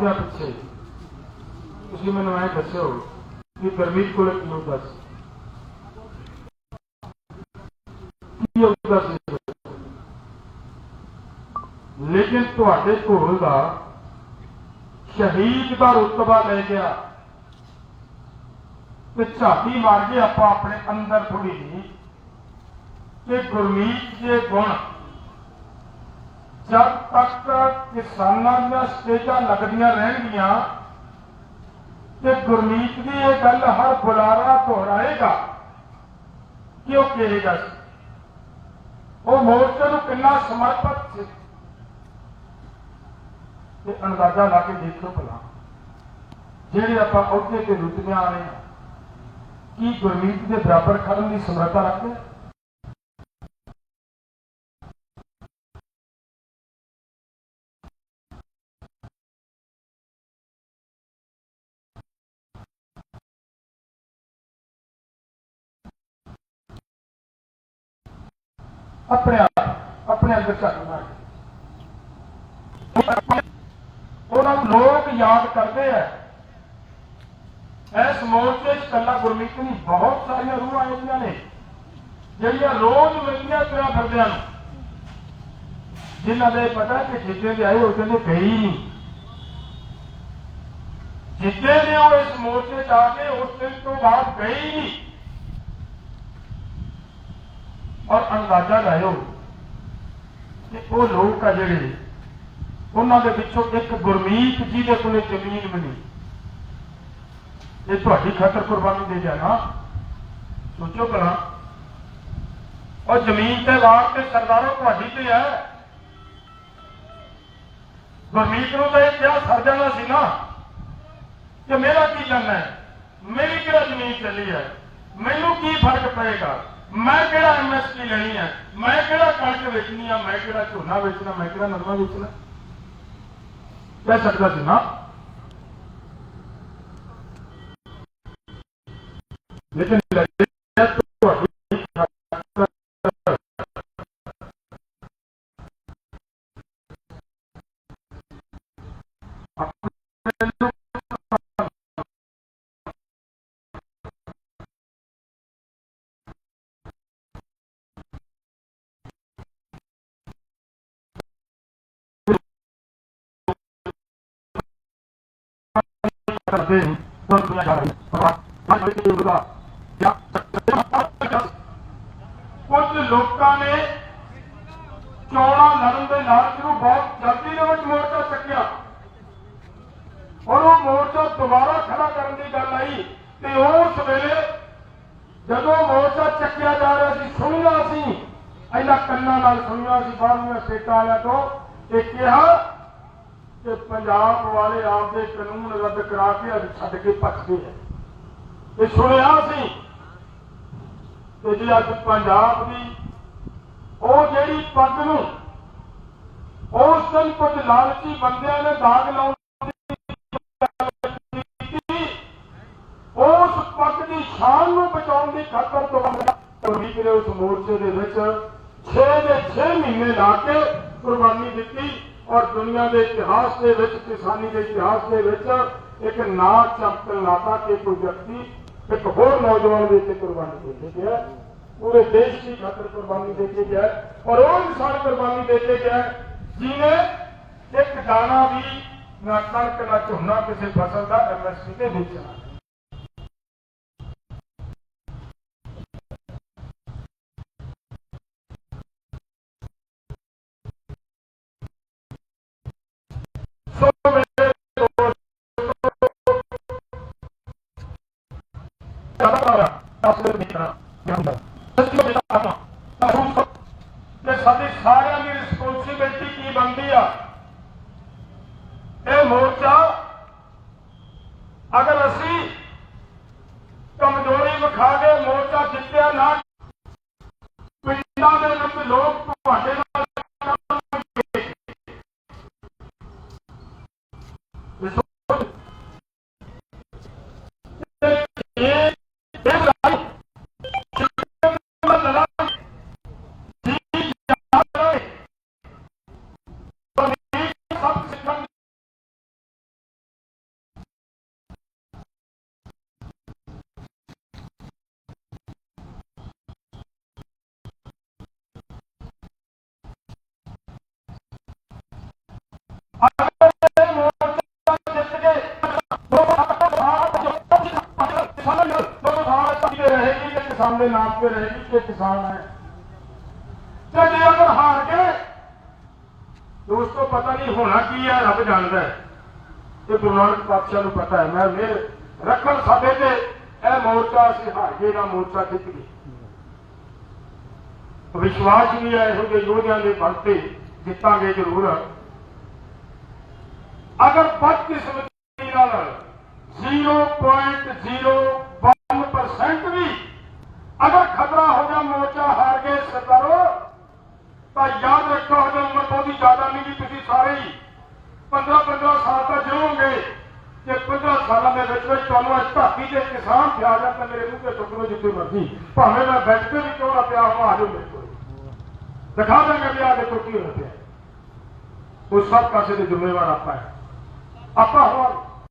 ਗਿਆ ਪਿੱਛੇ? ਤੁਸੀਂ ਮੈਨੂੰ ਐ ਦੱਸਿਓ ਕਿ ਗਰਮੀਤ ਕੋਲ ਕੀ ਹੁੰਦਾ ਸੀ? ਕੀ ਹੁੰਦਾ ਸੀ? ਲੇਕਿਨ ਤੁਹਾਡੇ ਕੋਲ ਦਾ ਸ਼ਹੀਦ ਦਾ ਰੁਤਬਾ ਲੈ ਗਿਆ। ਤੇ ਝਾਤੀ ਮਾਰ ਕੇ ਆਪਾਂ ਆਪਣੇ ਅੰਦਰ ਥੋੜੀ ਜੀ ਕਿ ਗੁਰਮੀਤ ਦੇ ਗੁਣ ਜਦ ਤੱਕ ਕਿਸਾਨਾਂ ਦੀਆਂ ਸਟੇਜਾਂ ਲੱਗਦੀਆਂ ਰਹਿਣਗੀਆਂ ਤੇ ਗੁਰਮੀਤ ਦੀ ਇਹ ਗੱਲ ਹਰ ਬੁਲਾਰਾ ਦੁਹਰਾਏਗਾ ਕਿ ਉਹ ਕਹੇਗਾ ਉਹ ਮੋਰਚੇ ਨੂੰ ਕਿੰਨਾ ਸਮਰਪਿਤ ਸੀ। ਤੇ ਅੰਦਾਜ਼ਾ ਲਾ ਕੇ ਦੇਖੋ ਭਲਾ, ਜਿਹੜੇ ਆਪਾਂ ਅਹੁਦੇ ਤੇ ਰੁਤਬਿਆਂ ਆਏ ਹਾਂ ਕੀ ਗੁਰਮੀਤ ਦੇ ਬਰਾਬਰ ਖੜਨ ਦੀ ਸਮਰੱਥਾ ਰੱਖਦੇ ਆਪਣੇ ਆਪ, ਆਪਣੇ ਅੰਦਰ ਝਾੜੂ ਮਾਰ ਉਹਨਾਂ ਨੂੰ ਲੋਕ ਯਾਦ ਕਰਦੇ ਆ। ਇਸ ਮੋਰਚੇ 'ਚ ਕੱਲਾ ਗੁਰਮੀਤ ਨਹੀਂ, ਬਹੁਤ ਸਾਰੀਆਂ ਰੂਹਾਂ ਆਈਆਂ ਨੇ, ਜਿਹੜੀਆਂ ਰੋਜ਼ ਮਿਲਦੀਆਂ ਤੇਰਾ ਫਿਰਦਿਆਂ ਨੂੰ। ਜਿਨ੍ਹਾਂ ਦੇ ਪਤਾ ਕਿ ਜਿੱਦੇ ਦੇ ਆਏ ਉਹ ਕਹਿੰਦੇ ਗਈ ਨਹੀਂ। ਜਿੱਦੇ ਦੇ ਉਹ ਇਸ ਮੋਰਚੇ 'ਚ ਆ ਕੇ, ਉਸ ਦਿਨ ਤੋਂ ਬਾਅਦ ਗਈ ਨਹੀਂ। ਔਰ ਅੰਦਾਜ਼ਾ ਲਾਇਓ ਕਿ ਉਹ ਲੋਕ ਆ ਜਿਹੜੇ, ਉਹਨਾਂ ਦੇ ਵਿੱਚੋਂ ਇੱਕ ਗੁਰਮੀਤ ਜੀ ਦੇ ਕੋਲੇ ਜ਼ਮੀਨ ਬਣੀ। ਇਹ ਤੁਹਾਡੀ ਖਾਤਰ ਕੁਰਬਾਨੀ ਦੇ ਜਾਣਾ। ਸੋਚੋ ਭਲਾ। ਉਹ ਜ਼ਮੀਨ ਤੇ ਵਾਰ ਤੇ ਸਰਦਾਰੋ ਤੁਹਾਡੀ ਤੇ ਹੈ ਗੁਰਮੀਤ ਨੂੰ ਤਾਂ ਇਹ ਕਿਹਾ, ਸਰ ਜਾਣਾ ਸੀ ਨਾ ਕਿ ਮੇਰਾ ਕੀ ਕਰਨਾ ਹੈ? ਮੇਰੀ ਕਿਹੜਾ ਜ਼ਮੀਨ ਚੱਲੀ ਹੈ? ਮੈਨੂੰ ਕੀ ਫ਼ਰਕ ਪਏਗਾ? ਮੈਂ ਕਿਹੜਾ ਐਮਐਸਪੀ ਲੈਣੀ ਹੈ ਮੈਂ ਕਿਹੜਾ ਕਣਕ ਵੇਚਣੀ ਆ? ਮੈਂ ਕਿਹੜਾ ਝੋਨਾ ਵੇਚਣਾ? ਮੈਂ ਕਿਹੜਾ ਨਰਮਾ ਵੇਚਣਾ? ਕਹਿ ਸਕਦਾ ਸੀ ਨਾ। ਲੇਕਿਨ ਕਰਦੇ ਨਹੀਂ ਤੁਹਾਨੂੰ ਦੁਨੀਆ ਜਾ ਰਹੀ ਹੈ ਪਰ ਅੱਜ ਵੀ ਕੁਝ ਲੋਕਾਂ ਨੇ ਚੋਣਾਂ ਲੜਨ ਦੇ ਨਾਲ ਸ਼ੁਰੂ ਬਹੁਤ ਜਲਦੀ ਦੇ ਵਿੱਚ ਮੋਰਚਾ ਚੱਕਿਆ। ਔਰ ਉਹ ਮੋਰਚਾ ਦੁਬਾਰਾ ਖੜਾ ਕਰਨ ਦੀ ਗੱਲ ਆਈ ਤੇ ਉਸ ਵੇਲੇ ਜਦੋਂ ਮੋਰਚਾ ਚੱਕਿਆ ਜਾ ਰਿਹਾ ਸੀ, ਸੁਣਿਆ ਸੀ ਇਹਨਾਂ ਕੰਨਾਂ ਨਾਲ ਸੁਣਿਆ ਸੀ, ਬਾਹਰਲੀਆਂ ਸਟੇਟਾਂ ਵਾਲਿਆਂ ਤੋਂ, ਇਹ ਕਿਹਾ ਕਿ ਪੰਜਾਬ ਵਾਲੇ ਆਪਦੇ ਕਾਨੂੰਨ ਰੱਦ ਕਰਾ ਕੇ ਅੱਜ ਛੱਡ ਕੇ ਭੱਜਦੇ ਆ। ਇਹ ਸੁਣਿਆ ਸੀ ਤੇ ਜੇ ਅੱਜ ਪੰਜਾਬ ਦੀ ਉਹ ਜਿਹੜੀ ਪੱਗ ਨੂੰ ਉਸ ਦਿਨ ਕੁਝ ਲਾਲਚੀ ਬੰਦਿਆਂ ਨੇ ਦਾਗ ਲਾਉਣ ਉਸ ਪੱਗ ਦੀ ਸ਼ਾਨ ਨੂੰ ਬਚਾਉਣ ਦੀ ਖਾਤਰ ਤੋਂ ਤਵੀਕ ਨੇ ਉਸ ਮੋਰਚੇ ਦੇ ਵਿੱਚ 6 ਦੇ 6 ਮਹੀਨੇ ਲਾ ਕੇ ਕੁਰਬਾਨੀ ਦਿੱਤੀ। ਔਰ ਦੁਨੀਆ ਦੇ ਇਤਿਹਾਸ ਦੇ ਵਿੱਚ, ਕਿਸਾਨੀ ਦੇ ਇਤਿਹਾਸ ਦੇ ਵਿੱਚ ਇੱਕ ਨਾ ਚਮਕਣ ਲਾਤਾ ਕਿ ਕੋਈ ਵਿਅਕਤੀ, ਇੱਕ ਹੋਰ ਨੌਜਵਾਨ ਦੇ ਉੱਤੇ ਕੁਰਬਾਨੀ ਦੇ ਕੇ ਗਿਆ। ਪੂਰੇ ਦੇਸ਼ ਦੀ ਖਾਤਰ ਕੁਰਬਾਨੀ ਦੇ ਕੇ ਗਿਆ। ਔਰ ਉਹ ਇਨਸਾਨ ਕੁਰਬਾਨੀ ਦੇ ਕੇ ਗਿਆ ਜਿਹਨੇ ਇੱਕ ਦਾਣਾ ਵੀ ਨਾ ਕਣਕ, ਨਾ ਝੋਨਾ ਕਿਸੇ ਫਸਲ ਦਾ ਐਮਐਸਪੀ ਤੇ ਵੇਚਣਾ ਤੇ ਸਾਡੀ ਸਾਰਿਆਂ ਦੀ ਰਿਸਪੌਂਸਿਬਿਲਟੀ ਕੀ ਬਣਦੀ ਆ? ਇਹ ਮੋੜ ਅਗਰ ਇਹ ਮੋਰਚਾ ਜਿੱਤ ਕੇ ਦੋ ਸਾਲ ਦੋ ਸਾਲ ਤੱਕ ਰਹੇਗੀ ਕਿ ਕਿਸਾਨ ਦੇ ਨਾਮ ਤੇ ਰਹੇਗੀ ਕਿ ਕਿਸਾਨ ਹੈ ਤੇ ਜੇ ਅਗਰ ਤੇ ਗੁਰੂ ਨਾਨਕ ਪਾਤਸ਼ਾਹ ਨੂੰ ਪਤਾ ਹੈ। ਮੈਂ ਮੇਰ ਰੱਖਣ ਸਾਡੇ ਤੇ ਇਹ ਮੋਰਚਾ ਅਸੀਂ ਹਾਰ ਗਏ। ਨਾ ਮੋਰਚਾ ਜਿੱਤ ਗਏ ਵਿਸ਼ਵਾਸ ਵੀ ਹੈ ਇਹੋ ਜਿਹੇ ਯੋਧਿਆਂ ਦੇ ਬਲ ਤੇ ਜਿੱਤਾਂਗੇ ਜ਼ਰੂਰ। ਅਗਰ ਬਦਕਿਸਮਤੀ ਨਾਲ 0.01% ਵੀ ਅਗਰ ਖਤਰਾ ਹੋ ਜਾ ਮੋਰਚਾ ਹਾਰ ਗਏ ਸਰਦਾਰੋ, ਤਾਂ ਯਾਦ ਰੱਖੋ ਹਜੇ ਉਮਰ ਬਹੁਤੀ ਜ਼ਿਆਦਾ ਨਹੀਂ ਗੀ ਤੁਸੀਂ ਸਾਰੇ ਹੀ 15 15 ਸਾਲ ਤੱਕ ਜਿਉਂਗੇ ਕਿ 15 ਸਾਲਾਂ ਦੇ ਵਿੱਚ ਵਿੱਚ ਤੁਹਾਨੂੰ ਇਸ ਧਰਤੀ ਦੇ ਕਿਸਾਨ ਪਿਆ ਜਾਂ ਤਾਂ ਮੇਰੇ ਮੂੰਹ ਤੇ ਟੁਕਰੋ ਜਿੱਥੇ ਮਰਜ਼ੀ। ਭਾਵੇਂ ਮੈਂ ਬੈਠ ਕੇ ਵੀ ਕਿਉਂ ਨਾ ਪਿਆ ਹਾਂ ਆ ਜਾਓ ਮੇਰੇ ਕੋਲ। ਦਿਖਾ ਦਾਂਗੇ ਵੀ ਆ ਦੇਖੋ ਕੀ ਹੋਇਆ ਪਿਆ ਉਹ ਸਭ ਪਾਸੇ ਦੇ ਜ਼ਿੰਮੇਵਾਰ ਆਪਾਂ ਹੈ। ਆਪਾਂ ਹੁਣ